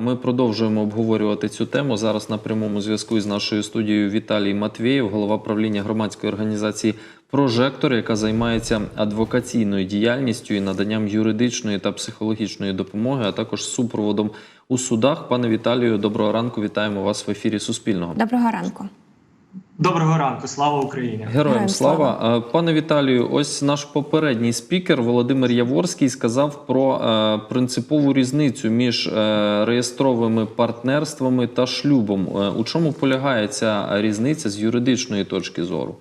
Ми продовжуємо обговорювати цю тему зараз на прямому зв'язку із нашою студією Віталій Матвєєв, голова правління громадської організації Прожектор, яка займається адвокаційною діяльністю і наданням юридичної та психологічної допомоги, а також супроводом у судах. Пане Віталію, доброго ранку. Вітаємо вас в ефірі Суспільного. Доброго ранку. Доброго ранку, слава Україні! Героям слава. слава. Е, Пане Віталію, ось наш попередній спікер Володимир Яворський сказав про е, принципову різницю між е, реєстровими партнерствами та шлюбом. Е, у чому полягає ця різниця з юридичної точки зору?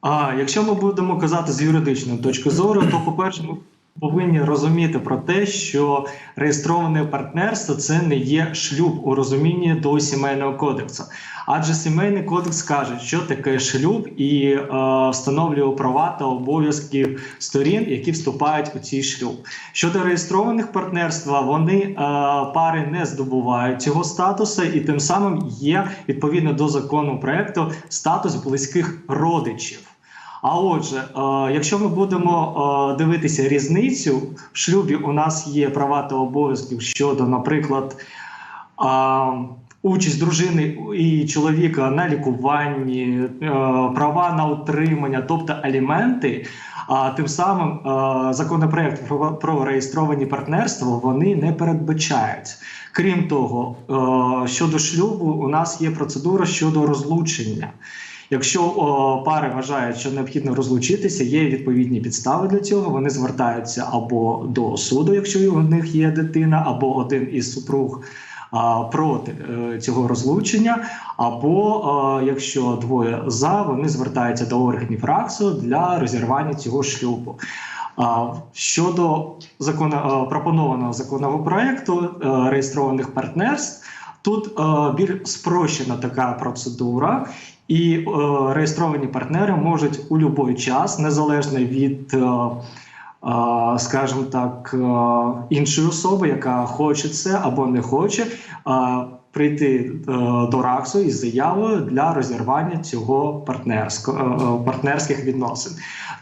А якщо ми будемо казати з юридичної точки зору, то по-перше, ми повинні розуміти про те, що реєстроване партнерство це не є шлюб у розумінні до сімейного кодексу. Адже сімейний кодекс каже, що таке шлюб, і е, встановлює права та обов'язки сторін, які вступають у цей шлюб. Щодо реєстрованих партнерств, вони е, пари не здобувають цього статусу, і тим самим є відповідно до закону проекту статус близьких родичів. А отже, е, якщо ми будемо е, дивитися різницю, в шлюбі у нас є права та обов'язки щодо, наприклад, е, участь дружини і чоловіка на лікуванні, права на утримання, тобто аліменти. А тим самим законопроект про, реєстровані партнерства вони не передбачають. Крім того, щодо шлюбу, у нас є процедура щодо розлучення. Якщо о, пари вважають, що необхідно розлучитися, є відповідні підстави для цього. Вони звертаються або до суду, якщо у них є дитина, або один із супруг проти е, цього розлучення, або е, якщо двоє за, вони звертаються до органів РАКСу для розірвання цього шлюбу. Щодо закону е, пропонованого законного проекту е, реєстрованих партнерств, тут більш спрощена така процедура. І е, реєстровані партнери можуть у будь-який час, незалежно від, е, е, скажімо так, е, іншої особи, яка хоче це або не хоче, е, прийти е, до РАКСу із заявою для розірвання цього партнерсько- е, партнерських відносин.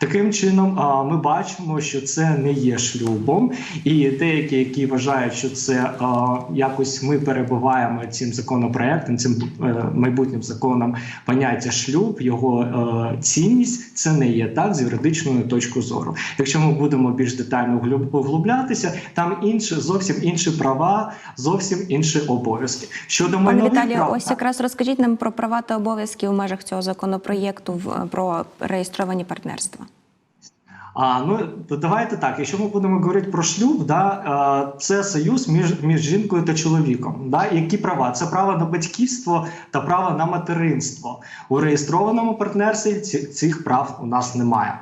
Таким чином, е, ми бачимо, що це не є шлюбом, і деякі, які вважають, що це е, якось ми перебуваємо цим законопроектом, цим е, майбутнім законом поняття шлюб, його е, цінність, це не є так з юридичної точки зору. Якщо ми будемо більш детально углуб- углублятися, там інші зовсім інші права, зовсім інші обов'язки. Щодо Пане Віталію, прав, ось якраз розкажіть нам про права та обов'язки в межах цього законопроєкту про реєстровані партнерства. А ну то давайте так. Якщо ми будемо говорити про шлюб, да це союз між, між жінкою та чоловіком. Да, які права? Це право на батьківство та право на материнство. У реєстрованому партнерстві цих прав у нас немає.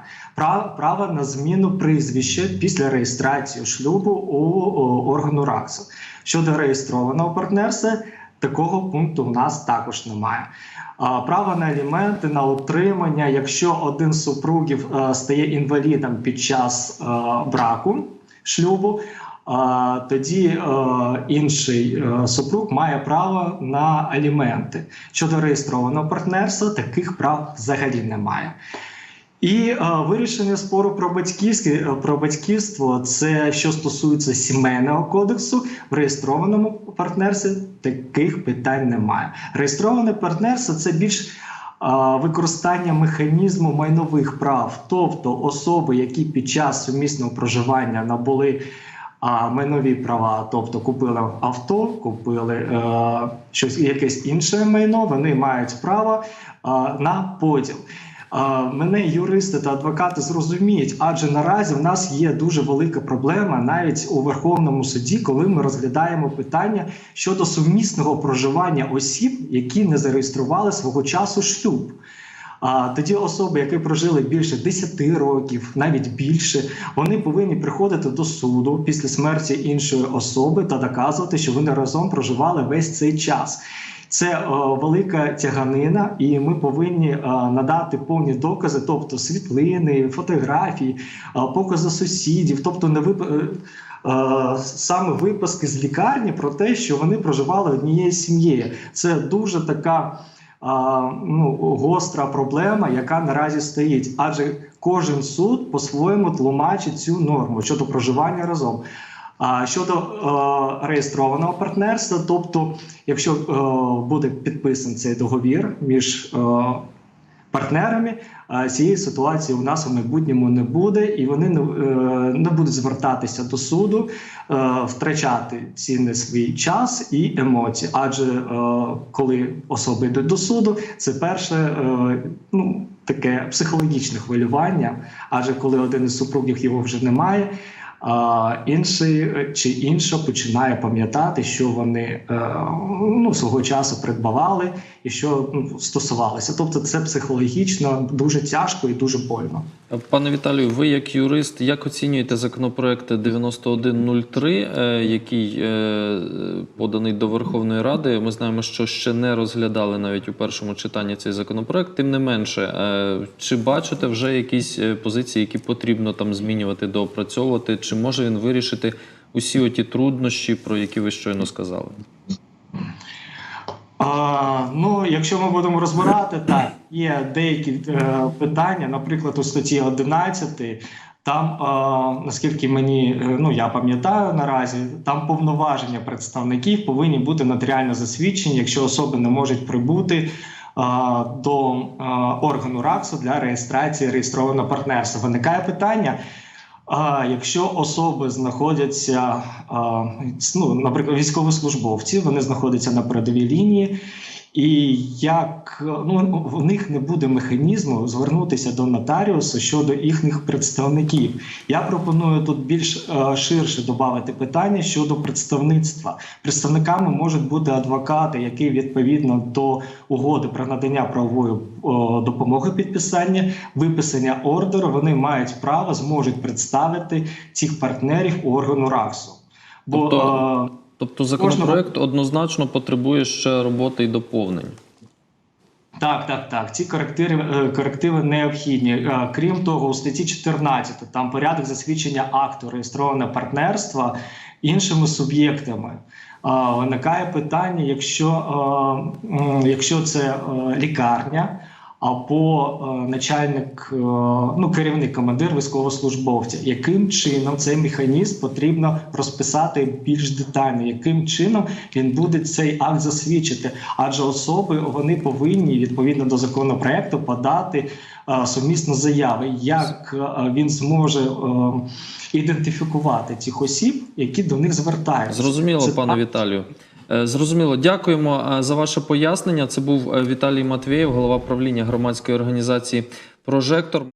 Право, на зміну прізвища після реєстрації шлюбу у, у органу РАКСу. Щодо реєстрованого партнерства, такого пункту у нас також немає. Право на аліменти, на утримання, якщо один з супругів е, стає інвалідом під час е, браку шлюбу, е, тоді інший супруг має право на аліменти. Щодо реєстрованого партнерства, таких прав взагалі немає. І е, вирішення спору про батьківське е, про батьківство, це що стосується сімейного кодексу, в реєстрованому партнерстві таких питань немає. Реєстроване партнерство це більш е, використання механізму майнових прав, тобто особи, які під час сумісного проживання набули. А майнові права, тобто купили авто, купили е, щось якесь інше майно, вони мають право е, на поділ. Мене юристи та адвокати зрозуміють, адже наразі в нас є дуже велика проблема навіть у Верховному суді, коли ми розглядаємо питання щодо сумісного проживання осіб, які не зареєстрували свого часу шлюб. А тоді особи, які прожили більше 10 років, навіть більше, вони повинні приходити до суду після смерті іншої особи та доказувати, що вони разом проживали весь цей час. Це е, велика тяганина, і ми повинні е, надати повні докази, тобто світлини, фотографії, е, покази сусідів, тобто не вип... саме виписки з лікарні про те, що вони проживали однією сім'єю. Це дуже така. Ну, гостра проблема, яка наразі стоїть, адже кожен суд по-своєму тлумачить цю норму щодо проживання разом. А щодо е, реєстрованого партнерства, тобто, якщо е, буде підписаний цей договір між е, партнерами, е, цієї ситуації у нас у майбутньому не буде, і вони не, е, не будуть звертатися до суду, е, втрачати цінний свій час і емоції. Адже е, коли особи йдуть до суду, це перше е, ну, таке психологічне хвилювання. Адже коли один із супругів його вже немає. А інший е, чи інша починає пам'ятати, що вони е, ну, свого часу придбавали і що ну, стосувалося. Тобто, це психологічно дуже тяжко і дуже больно. Пане Віталію, ви як юрист, як оцінюєте законопроект 9103, е, який поданий до Верховної Ради? Ми знаємо, що ще не розглядали навіть у першому читанні цей законопроект. Тим не менше, чи бачите вже якісь позиції, які потрібно там змінювати, доопрацьовувати? Чи може він вирішити усі оті труднощі, про які ви щойно сказали? А, ну, якщо ми будемо розбирати, так є деякі е, питання, наприклад, у статті 11, там, е, наскільки мені е, ну я пам'ятаю наразі, там повноваження представників повинні бути нотаріально засвідчені, якщо особи не можуть прибути. е, До е, органу РАКСу для реєстрації реєстрованого партнерства виникає питання: а якщо особи знаходяться, ну, наприклад, військовослужбовці, вони знаходяться на передовій лінії, і як ну в них не буде механізму звернутися до нотаріусу щодо їхніх представників. Я пропоную тут більш е, ширше додати питання щодо представництва. Представниками можуть бути адвокати, які відповідно до угоди про надання правової о, допомоги підписання, виписання ордеру, вони мають право зможуть представити цих партнерів органу РАКСу. Бо Тобто- е, Тобто законопроект однозначно потребує ще роботи і доповнень. Так, так, так. Ці корективи, е, корективи необхідні. Е, Крім того, у статті 14 там порядок засвідчення акту реєстрованого партнерства іншими суб'єктами. Е, Виникає питання, якщо, якщо це лікарня або е, начальник, е, ну керівник командир військовослужбовця, яким чином цей механізм потрібно розписати більш детально, яким чином він буде цей акт засвідчити, адже особи вони повинні відповідно до законопроекту подати е, сумісно заяви, як він зможе ідентифікувати цих осіб, які до них звертаються. Зрозуміло, Це пане так. Віталію. Е, Зрозуміло, дякуємо е, за ваше пояснення. Це був е, Віталій Матвєєв, голова правління громадської організації Прожектор.